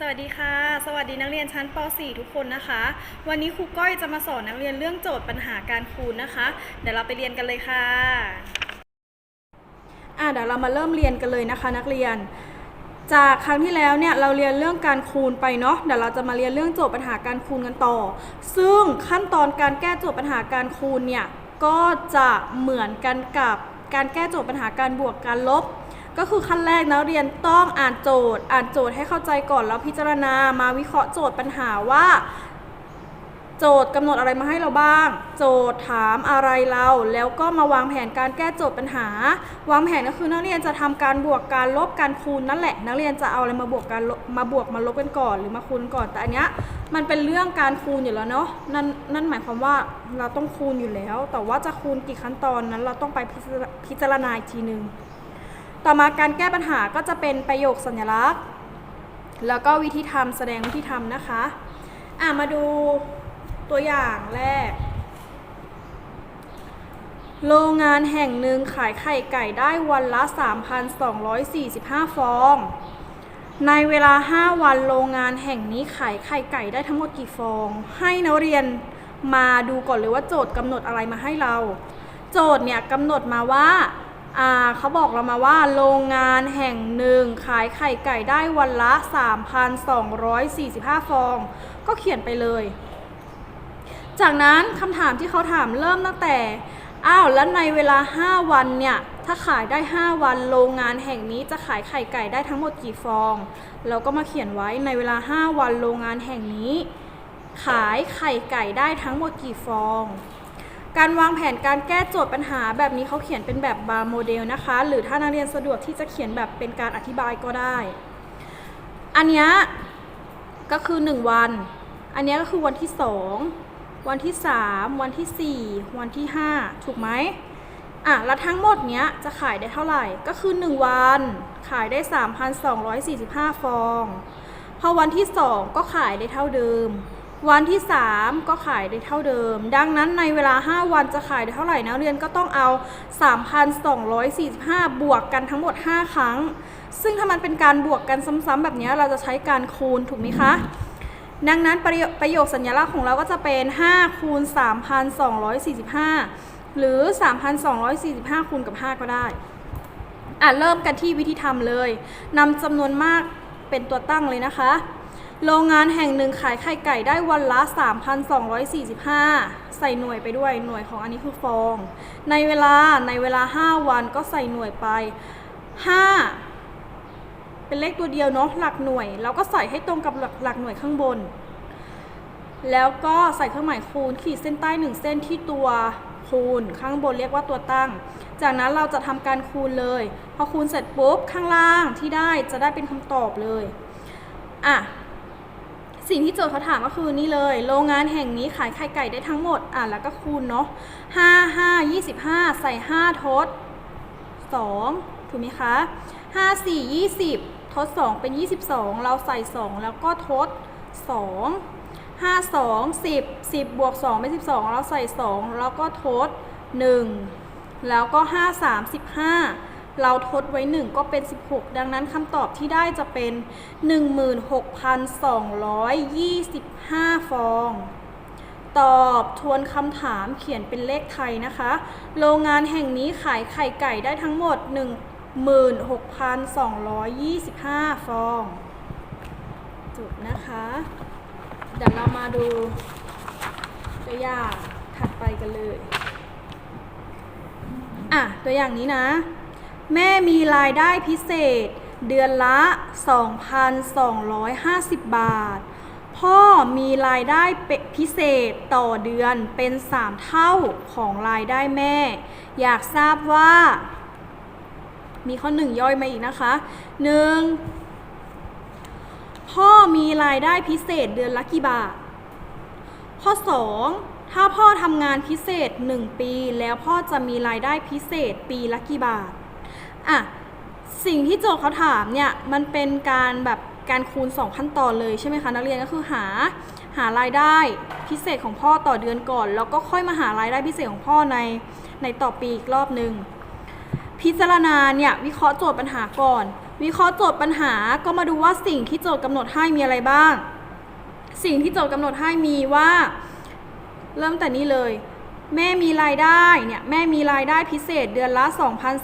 สวัสดีค่ะ สวัสดีนักเรียนชั้นป .4 ทุกคนนะคะ วันนี้ครูก้อยจะมาสอนนักเรียนเรื่องโจทย์ปัญหาการคูณนะคะ เดี๋ยวเราไปเรียนกันเลยค่ะ อะเดี๋ยวเรามาเริ่มเรียนกันเลยนะคะนักเรียน จากครั้งที่แล้วเนี่ยเราเรียนเรื่องการคูณไปเนาะ เดี๋ยวเราจะมาเรียนเรื่องโจทย์ปัญหาการคูณกันต่อ ซึ่งขั้นตอนการแก้โจทย์ปัญหาการคูณเนี่ยก็จะเหมือนกันกับการแก้โจทย์ปัญหาการบวกการลบ ก็คือขั้นแรกนักเรียนต้องอ่านโจทย์ อ่านโจทย์ให้เข้าใจก่อนแล้วพิจารณามาวิเคราะห์โจทย์ปัญหาว่า โจทย์กำหนดอะไรมาให้เราบ้าง โจทย์ถามอะไรเรา แล้วก็มาวางแผนการแก้โจทย์ปัญหา วางแผนก็คือนักเรียนจะทำการบวกการลบการคูณนั่นแหละ นักเรียนจะเอาอะไรมาบวกการมาบวกมาลบกันก่อนหรือมาคูณก่อนแต่อันเนี้ยมันเป็นเรื่องการคูณอยู่แล้วเนาะนั่นนั่นหมายความว่าเราต้องคูณอยู่แล้ว แต่ว่าจะคูณกี่ขั้นตอนนั้นเราต้องไปพิจารพิจารณาอีกทีหนึ่ง ต่อมาการแก้ปัญหาก็จะเป็นประโยคสัญลักษณ์ แล้วก็วิธีทำแสดงวิธีทำนะคะ อะมาดูตัวอย่างแรก โรงงานแห่งหนึ่งขายไข่ไก่ได้วันละ 3,245 ฟอง ในเวลา 5 วันโรงงานแห่งนี้ขายไข่ไก่ได้ทั้งหมดกี่ฟอง ให้นักเรียนมาดูก่อนเลยว่าโจทย์กำหนดอะไรมาให้เรา โจทย์เนี่ยกำหนดมาว่าอ่า เขาบอกเรามาว่าโรงงานแห่งหนึ่งขายไข่ไก่ได้วันละ 3,245 ฟอง ก็เขียนไปเลย จากนั้นคำถามที่เขาถามเริ่มตั้งแต่ อ้าวแล้วในเวลา 5 วันเนี่ย ถ้าขายได้ 5 วันโรงงานแห่งนี้จะขายไข่ไก่ได้ทั้งหมดกี่ฟอง เราก็มาเขียนไว้ในเวลา 5 วันโรงงานแห่งนี้ ขายไข่ไก่ได้ทั้งหมดกี่ฟอง การวางแผนการแก้โจทย์ปัญหาแบบนี้เขาเขียนเป็นแบบบาร์โมเดลนะคะ หรือถ้านักเรียนสะดวกที่จะเขียนแบบเป็นการอธิบายก็ได้ อันนี้ก็คือ 1 วัน อันนี้ก็คือวันที่ 2 วันที่ 3 วันที่ 4 วันที่ 5 ถูกไหมอะ แล้วทั้งหมดเนี้ยจะขายได้เท่าไหร่ ก็คือ 1 วัน ขายได้ 3,245 ฟอง พอวันที่ 2 ก็ขายได้เท่าเดิม วันที่ 3 ก็ขายได้เท่าเดิม ดังนั้นในเวลา 5 วันจะขายได้เท่าไหร่นักเรียนก็ต้องเอา 3,245 บวกกันทั้งหมด 5 ครั้ง ซึ่งถ้ามันเป็นการบวกกันซ้ำๆแบบนี้เราจะใช้การคูณถูกไหมคะ ดังนั้นประโยประโยคสัญลักษณ์ของเราก็จะเป็น 5 คูณ 3,245 หรือ 3,245 คูณกับ 5 ก็ได้ อะเริ่มกันที่วิธีทำเลยนำจำนวนมากเป็นตัวตั้งเลยนะคะ โรงงานแห่งหนึ่งขายไข่ไก่ได้วันละ 3,245 ใส่หน่วยไปด้วยหน่วยของอันนี้คือฟอง ในเวลาในเวลา 5 วันก็ใส่หน่วยไป 5 เป็นเลขตัวเดียวเนาะหลักหน่วย เราก็ใส่ให้ตรงกับหลักหลักหน่วยข้างบน แล้วก็ใส่เครื่องหมายคูณขีดเส้นใต้หนึ่งเส้นที่ตัวคูณข้างบนเรียกว่าตัวตั้ง จากนั้นเราจะทำการคูณเลย พอคูณเสร็จปุ๊บข้างล่างที่ได้จะได้เป็นคำตอบเลย อะ สิ่งที่โจทย์เขาถามก็คือนี่เลย โรงงานแห่งนี้ขายไข่ไก่ได้ทั้งหมด อะแล้วก็คูณเนาะห้าห้ายี่สิบห้าใส่ห้าทดสองถูกไหมคะห้าสี่ยี่สิบทดสองเป็นยี่สิบสองเราใส่สองแล้วก็ทดสองห้าสองสิบสิบบวกสองเป็นสิบสองเราใส่สองแล้วก็ทดหนึ่งแล้วก็ห้าสามสิบห้า เราทดไว้ 1 ก็เป็น 16 ดังนั้นคำตอบที่ได้จะเป็น 16,225 ฟอง ตอบทวนคำถามเขียนเป็นเลขไทยนะคะ โรงงานแห่งนี้ขายไข่ไก่ได้ทั้งหมด 16,225 ฟองจุดนะคะ เดี๋ยวเรามาดูตัวอย่างถัดไปกันเลย อะ ตัวอย่างนี้นะ แม่มีรายได้พิเศษ เดือนละ 2,250 บาท พ่อมีรายได้เป็พิเศษต่อเดือนเป็น 3 เท่าของรายได้แม่ อยากทราบว่า มีข้อหนึ่งย่อยมาอีกนะคะ 1. พ่อมีรายได้พิเศษเดือนละกี่บาท ข้อ 2. ถ้าพ่อทำงานพิเศษ 1 ปีแล้วพ่อจะมีรายได้พิเศษปีละกี่บาท อะสิ่งที่โจทย์เขาถามเนี่ยมันเป็นการแบบการคูณ 2 ขั้นตอนเลยใช่ไหมคะนักเรียนก็คือหาหารายได้พิเศษของพ่อต่อเดือนก่อน แล้วก็ค่อยมาหารายได้พิเศษของพ่อในในต่อปีอีกรอบหนึ่งพิจารณาเนี่ยวิเคราะห์โจทย์ปัญหาก่อน วิเคราะห์โจทย์ปัญหาก็มาดูว่าสิ่งที่โจทย์กำหนดให้มีอะไรบ้าง สิ่งที่โจทย์กำหนดให้มีว่า เริ่มแต่นี้เลย แม่มีรายได้เนี่ยแม่มีรายได้พิเศษเดือนละ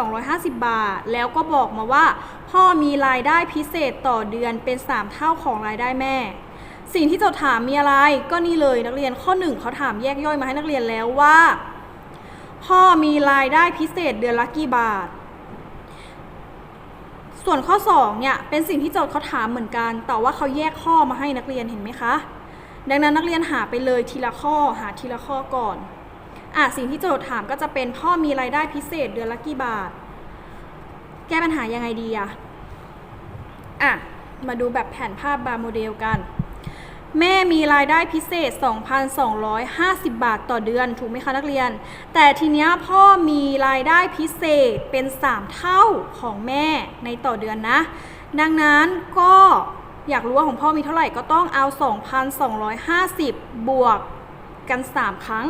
2,250 บาท แล้วก็บอกมาว่า พ่อมีรายได้พิเศษต่อเดือนเป็น 3 เท่าของรายได้แม่ สิ่งที่โจทย์ถามมีอะไรก็นี่เลยนักเรียนข้อ 1เขาถามแยกย่อยมาให้นักเรียนแล้วว่า พ่อมีรายได้พิเศษเดือนละกี่บาท ส่วนข้อ2เนี่ยเป็นสิ่งที่โจทย์เขาถามเหมือนกัน แต่ว่าเขาแยกข้อมาให้นักเรียนเห็นไหมคะ ดังนั้นนักเรียนหาไปเลยทีละข้อหาทีละข้อก่อน อะสิ่งที่โจทย์ถามก็จะเป็นพ่อมีรายได้พิเศษเดือนละกี่บาท แก้ปัญหายังไงดีอะอะ มาดูแบบแผนภาพบาร์โมเดลกัน แม่มีรายได้พิเศษ 2,250 บาทต่อเดือน ถูกไหมคะนักเรียน แต่ทีเนี้ยพ่อมีรายได้พิเศษเป็น 3 เท่าของแม่ในต่อเดือนนะ ดังนั้นก็อยากรู้ว่าของพ่อมีเท่าไหร่ก็ต้องเอา 2,250 บวกกัน 3 ครั้ง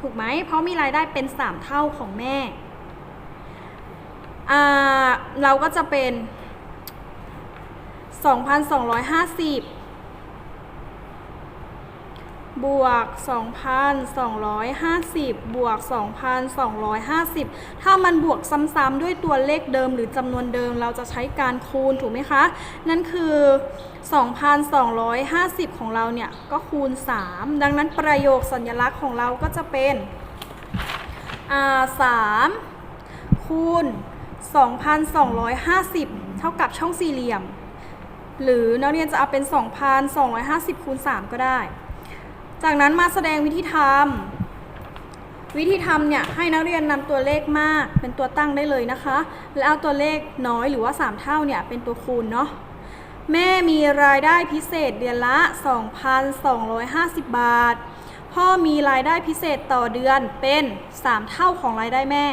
ถูกไหมเพราะมีรายได้เป็น 3 เท่าของแม่ เราก็จะเป็น 2,250 บวก 2,250 บวก 2,250 ถ้ามันบวกซ้ำๆด้วยตัวเลขเดิมหรือจำนวนเดิมเราจะใช้การคูณถูกไหมคะ นั่นคือ 2,250 ของเราเนี่ย ก็คูณ 3 ดังนั้นประโยคสัญลักษณ์ของเราก็จะเป็นอ่า3คูณ 2,250 เท่ากับช่องสี่เหลี่ยม หรือนักเรียนจะเอาเป็น 2,250 คูณ 3 ก็ได้ จากนั้นมาแสดงวิธีทำวิธีทำเนี่ยให้นักเรียนนำตัวเลขมากเป็นตัวตั้งได้เลยนะคะ แล้วเอาตัวเลขน้อยหรือว่า 3 เท่าเนี่ยเป็นตัวคูณเนาะแม่มีรายได้พิเศษเดือนละ 2,250 บาท พ่อมีรายได้พิเศษต่อเดือนเป็น 3 เท่าของรายได้แม่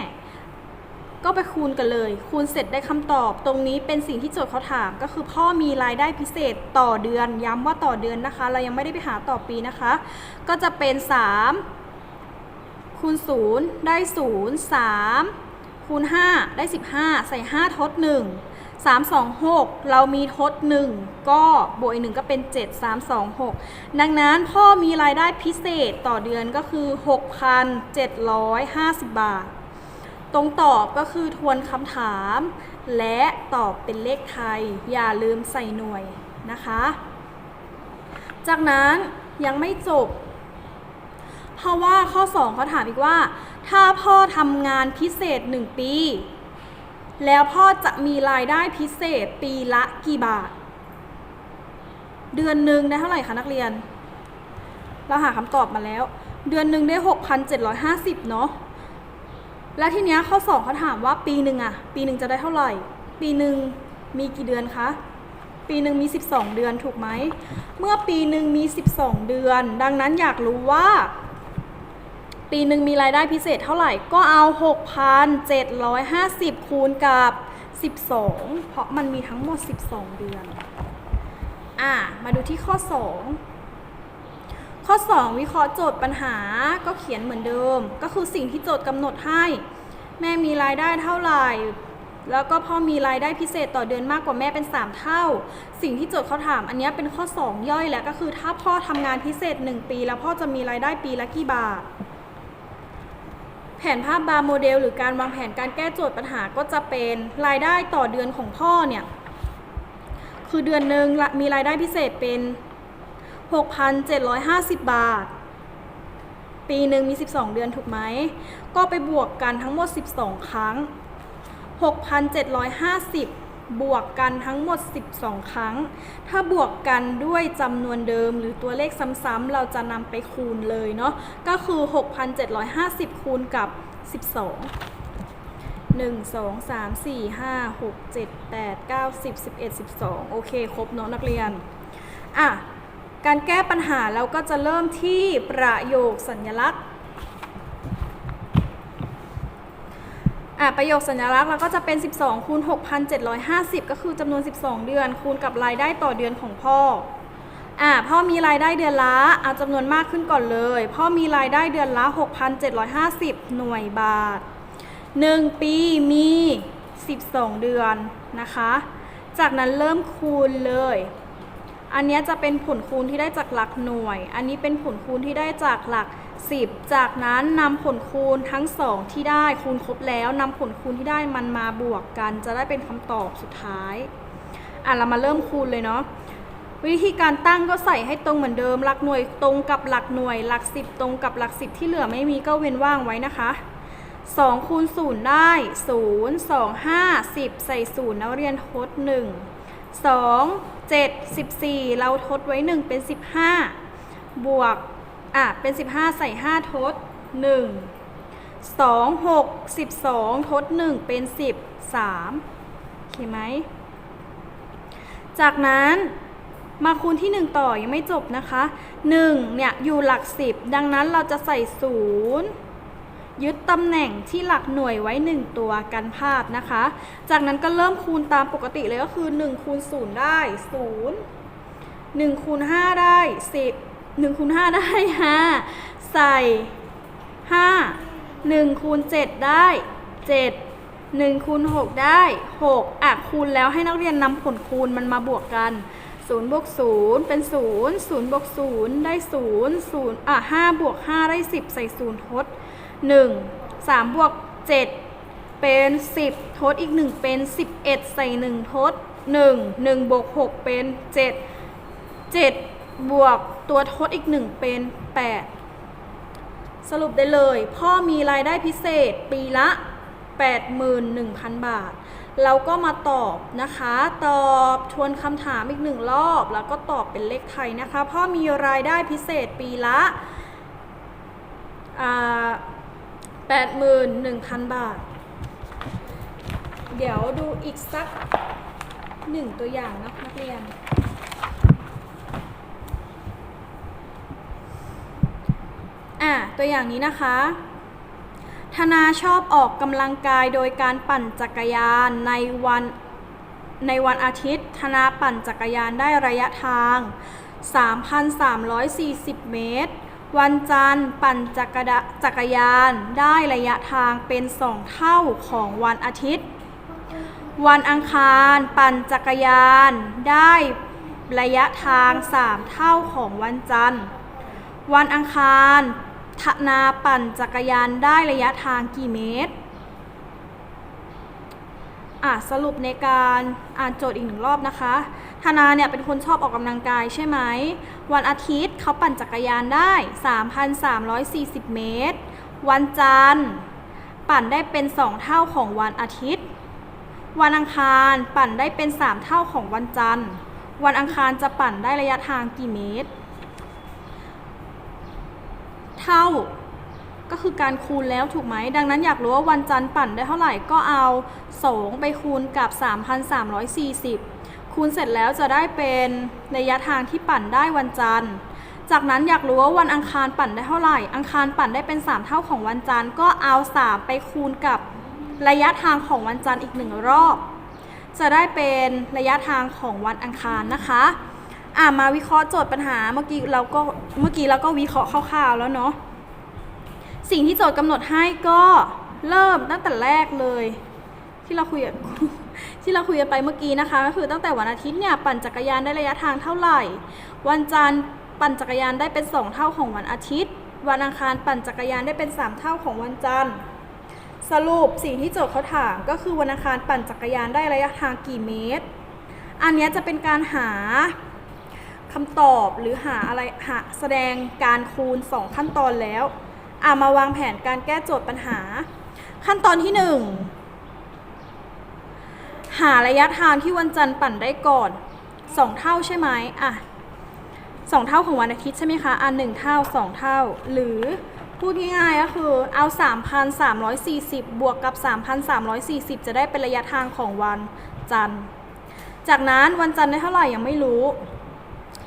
ก็ไปคูณกันเลย คูณเสร็จได้คำตอบ ตรงนี้เป็นสิ่งที่โจทย์เขาถาม ก็คือพ่อมีรายได้พิเศษต่อเดือน ย้ำว่าต่อเดือนนะคะ เรายังไม่ได้ไปหาต่อปีนะคะ ก็จะเป็น 3 คูณ 0 ได้ 0 3 คูณ 5 ได้ 15 ใส่ 5 ทด 1 3 2 6 เรามีทด 1 ก็บวกอีก1ก็เป็น 7 3 2 6 ดังนั้นพ่อมีรายได้พิเศษต่อเดือนก็คือ 6,750 บาท ตรงตอบก็คือทวนคำถาม และตอบเป็นเลขไทย อย่าลืมใส่หน่วยนะคะ จากนั้นยังไม่จบ เพราะว่าข้อ 2เขาถามอีกว่า ถ้าพ่อทำงานพิเศษ 1 ปี แล้วพ่อจะมีรายได้พิเศษปีละกี่บาท เดือนหนึ่งได้เท่าไหร่คะนักเรียน เราหาคำตอบมาแล้ว เดือนหนึ่งได้ 6,750 เนาะ แล้วทีเนี้ยข้อ2เขาถามว่าปีหนึ่งอะปีหนึ่งจะได้เท่าไหร่ ปีหนึ่งมีกี่เดือนคะ ปีหนึ่งมี 12 เดือนถูกไหม เมื่อปีหนึ่งมี 12 เดือน ดังนั้นอยากรู้ว่า ปีหนึ่งมีรายได้พิเศษเท่าไหร่ ก็เอา 6,750 คูณกับ 12 เพราะมันมีทั้งหมด 12 เดือน อะมาดูที่ข้อ 2 ข้อ 2 วิเคราะห์โจทย์ปัญหาก็เขียนเหมือนเดิม ก็คือสิ่งที่โจทย์กำหนดให้ แม่มีรายได้เท่าไหร่ แล้วก็พ่อมีรายได้พิเศษต่อเดือนมากกว่าแม่เป็น 3 เท่า สิ่งที่โจทย์เขาถาม อันนี้เป็นข้อ 2 ย่อยแหละก็คือถ้าพ่อทำงานพิเศษ 1 ปี แล้วพ่อจะมีรายได้ปีละกี่บาทแผนภาพบาร์โมเดลหรือการวางแผนการแก้โจทย์ปัญหาก็จะเป็นรายได้ต่อเดือนของพ่อเนี่ย คือเดือนหนึ่งละมีรายได้พิเศษเป็น 6,750 บาท ปีหนึ่งมี 12 เดือนถูกไหม ก็ไปบวกกันทั้งหมด 12 ครั้ง 6,750 บวกกันทั้งหมด 12 ครั้ง ถ้าบวกกันด้วยจำนวนเดิมหรือตัวเลขซ้ำๆเราจะนำไปคูณเลยเนาะ ก็คือ 6,750 คูณกับ 12 1 2 3 4 5 6 7 8 9 10 11 12 โอเค ครบเนาะนักเรียน อะ การแก้ปัญหาเราก็จะเริ่มที่ประโยคสัญลักษณ์อะประโยคสัญลักษณ์เราก็จะเป็น 12คูณ6,750 ก็คือจำนวน 12 เดือน คูณกับรายได้ต่อเดือนของพ่ออะพ่อมีรายได้เดือนละเอาจำนวนมากขึ้นก่อนเลย พ่อมีรายได้เดือนละ 6,750 หน่วยบาท 1 ปีมี 12 เดือนนะคะ จากนั้นเริ่มคูณเลย อันนี้จะเป็นผลคูณที่ได้จากหลักหน่วย อันนี้เป็นผลคูณที่ได้จากหลัก 10 จากนั้นนำผลคูณทั้งสองที่ได้คูณครบแล้วนำผลคูณที่ได้มันมาบวกกัน จะได้เป็นคำตอบสุดท้ายอะเรามาเริ่มคูณเลยเนาะวิธีการตั้งก็ใส่ให้ตรงเหมือนเดิม หลักหน่วยตรงกับหลักหน่วย หลักสิบตรงกับหลักสิบที่เหลือไม่มีก็เว้นว่างไว้นะคะ2คูณ0ได้ 0 2 5 10 ใส่0นักเรียนทด1 2 7 14 เราทดไว้ 1 เป็น 15 บวก อะ เป็น 15 ใส่ 5 ทด 1 2 6 12 ทด 1 เป็น 10 3 โอเคไหม จากนั้นมาคูณที่ 1 ต่อยังไม่จบนะคะ 1 เนี่ย อยู่หลัก 10 ดังนั้นเราจะใส่ 0 ยึดตำแหน่งที่หลักหน่วยไว้ 1 ตัวกันพลาดนะคะ จากนั้นก็เริ่มคูณตามปกติเลยก็คือ 1 คูณ 0 ได้ 0 1 คูณ 5 ได้ 10 1คูณ5ได้ 5 ใส่ 5 1คูณ7ได้ 7 1คูณ6ได้ 6อะคูณแล้วให้นักเรียนนำผลคูณมันมาบวกกัน0บวก0เป็น 0 0บวก0ได้ 0 0อะ5บวก5ได้ 10 ใส่ 0 ทด 1 3บวก7 เป็น 10 ทดอีก 1 เป็น 11 ใส่ 1 ทด 1 1บวก6 เป็น 7 7 บวกตัวทดอีก 1 เป็น 8 สรุปได้เลย พ่อมีรายได้พิเศษปีละ 81,000 บาท เราก็มาตอบนะคะ ตอบทวนคำถามอีกหนึ่งรอบ แล้วก็ตอบเป็นเลขไทยนะคะ พ่อมีรายได้พิเศษปีละอ่า 81,000 บาท เดี๋ยวดูอีกสักหนึ่งตัวอย่างนะนักเรียน อะตัวอย่างนี้นะคะ ธนาชอบออกกำลังกายโดยการปั่นจักรยานในวันในวันอาทิตย์ ธนาปั่นจักรยานได้ระยะทาง 3,340 เมตร วันจันทร์ปั่นจักรจกรยานได้ระยะทางเป็น2เท่าของวันอาทิตย์ วันอังคารปั่นจักรยานได้ระยะทาง3เท่าของวันจันทร์ วันอังคารธนาปั่นจักรยานได้ระยะทางกี่เมตร อะสรุปในการอ่านโจทย์อีกหนึ่งรอบนะคะ ธนาเนี่ยเป็นคนชอบออกกำลังกายใช่ไหม วันอาทิตย์เขาปั่นจักรยานได้ 3,340 เมตร วันจันทร์ปั่นได้เป็น 2 เท่าของวันอาทิตย์ วันอังคารปั่นได้เป็น 3 เท่าของวันจันทร์ วันอังคารจะปั่นได้ระยะทางกี่เมตร เท่าก็คือการคูณแล้วถูกไหม ดังนั้นอยากรู้ว่าวันจันทร์ปั่นได้เท่าไหร่ก็เอา 2 ไปคูณกับ 3,340 คูณเสร็จแล้วจะได้เป็นระยะทางที่ปั่นได้วันจันทร์ จากนั้นอยากรู้ว่าวันอังคารปั่นได้เท่าไหร่ อังคารปั่นได้เป็น 3 เท่าของวันจันทร์ ก็เอา 3 ไปคูณกับระยะทางของวันจันทร์อีกหนึ่งรอบ จะได้เป็นระยะทางของวันอังคารนะคะอ่ามาวิเคราะห์โจทย์ปัญหาเมื่อกี้เราก็เมื่อกี้เราก็วิเคราะห์คร่าวๆแล้วเนาะสิ่งที่โจทย์กำหนดให้ก็เริ่มตั้งแต่แรกเลย ที่เราคุยกัน ที่เราคุยกันไปเมื่อกี้นะคะ ก็คือตั้งแต่วันอาทิตย์เนี่ยปั่นจักรยานได้ระยะทางเท่าไหร่ วันจันทร์ปั่นจักรยานได้เป็น 2 เท่าของวันอาทิตย์ วันอังคารปั่นจักรยานได้เป็น 3 เท่าของวันจันทร์สรุปสิ่งที่โจทย์เขาถามก็คือวันอังคารปั่นจักรยานได้ระยะทางกี่เมตร อันนี้จะเป็นการหาคำตอบหรือหาอะไรหาแสดงการคูณ 2 ขั้นตอนแล้วอ่ามาวางแผนการแก้โจทย์ปัญหา ขั้นตอนที่ 1 หาระยะทางที่วันจันทร์ปั่นได้ก่อน 2 เท่าใช่ไหมอะสองเท่าของวันอาทิตย์ใช่ไหมคะ อะหนึ่งเท่า 2 เท่า หรือพูดง่ายๆก็คือเอา 3,340 บวกกับ 3,340 จะได้เป็นระยะทางของวันจันทร์ จากนั้นวันจันทร์ได้เท่าไหร่ยังไม่รู้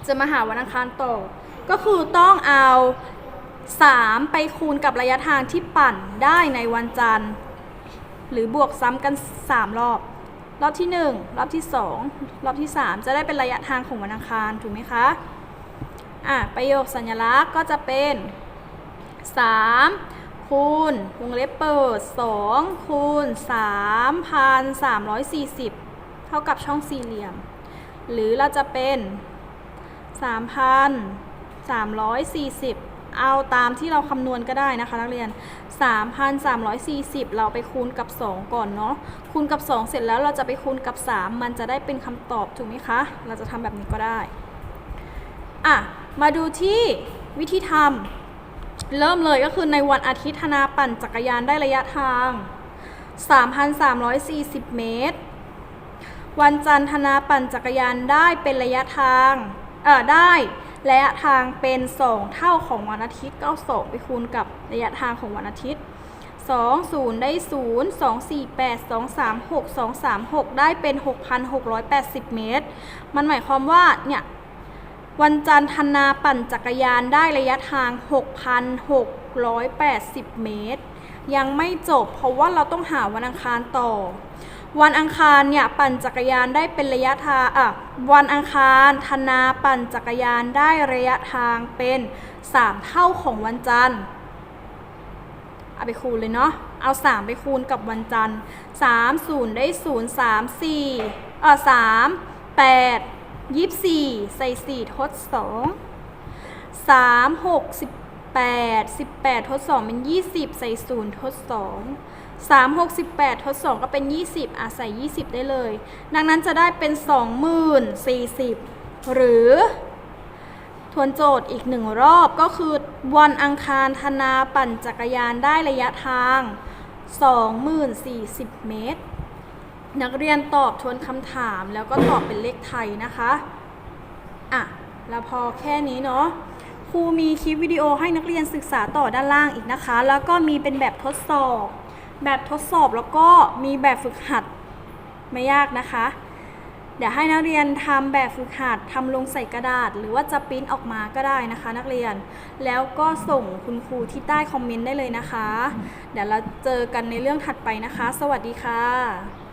จะมาหาวันอังคารต่อ ก็คือต้องเอา 3 ไปคูณกับระยะทางที่ปั่นได้ในวันจันทร์ หรือบวกซ้ำกัน 3 รอบ รอบที่ 1 รอบที่ 2 รอบที่ 3 จะได้เป็นระยะทางของวันอังคารถูกไหมคะอะประโยคสัญลักษณ์ก็จะเป็น 3คคูณวงเล็บเปิด 2 คูณ 3,340 เท่ากับช่องสี่เหลี่ยม หรือเราจะเป็น 3,340 เอาตามที่เราคำนวณก็ได้นะคะนักเรียน 3,340 เราไปคูณกับ 2 ก่อนเนาะ คูณกับ 2 เสร็จแล้วเราจะไปคูณกับ 3 มันจะได้เป็นคำตอบถูกไหมคะ เราจะทำแบบนี้ก็ได้ อะ มาดูที่วิธีทำ เริ่มเลยก็คือในวันอาทิตย์ธนาปั่นจักรยานได้ระยะทาง 3,340 เมตร วันจันทร์ธนาปั่นจักรยานได้เป็นระยะทาง เอ่อ ได้ ระยะทางเป็น 2 เท่าของวันอาทิตย์ก็เอา2ไปคูณกับระยะทางของวันอาทิตย์ 2 0 ได้ 0 2 4 8 2 3 6 2 3 6 ได้เป็น 6,680 เมตร มันหมายความว่าเนี่ยวันจันทร์ธนาปั่นจักรยานได้ระยะทาง 6,680 เมตร ยังไม่จบเพราะว่าเราต้องหาวันอังคารต่อ วันอังคารเนี่ยปั่นจักรยานได้เป็นระยะทางอะวันอังคารธนาปั่นจักรยานได้ระยะทางเป็น 3 เท่าของวันจันทร์เอาไปคูณเลยเนาะเอา 3 ไปคูณกับวันจันทร์3 0 ได้ 0 3 4เอ่อ3 8 24 ใส่ 4 ทด 2 3 6 18 18 ทด 2 เป็น 20 ใส่ 0 ทด 2 3 6 8ทด2ก็เป็น 20อะใส่20 ได้เลย ดังนั้นจะได้เป็น 2040 หรือ ทวนโจทย์อีกหนึ่งรอบก็คือวันอังคารธนาปั่นจักรยานได้ระยะทาง 2040 เมตร นักเรียนตอบทวนคำถามแล้วก็ตอบเป็นเลขไทยนะคะ อะ แล้วพอแค่นี้เนาะครูมีคลิปวิดีโอให้นักเรียนศึกษาต่อด้านล่างอีกนะคะ แล้วก็มีเป็นแบบทดสอบ แบบทดสอบแล้วก็มีแบบฝึกหัดไม่ยากนะคะ เดี๋ยวให้นักเรียนทำแบบฝึกหัดทำลงใส่กระดาษ หรือว่าจะปริ้นออกมาก็ได้นะคะ นักเรียนแล้วก็ส่งคุณครูที่ใต้คอมเมนต์ได้เลยนะคะ เดี๋ยวเราเจอกันในเรื่องถัดไปนะคะ สวัสดีค่ะ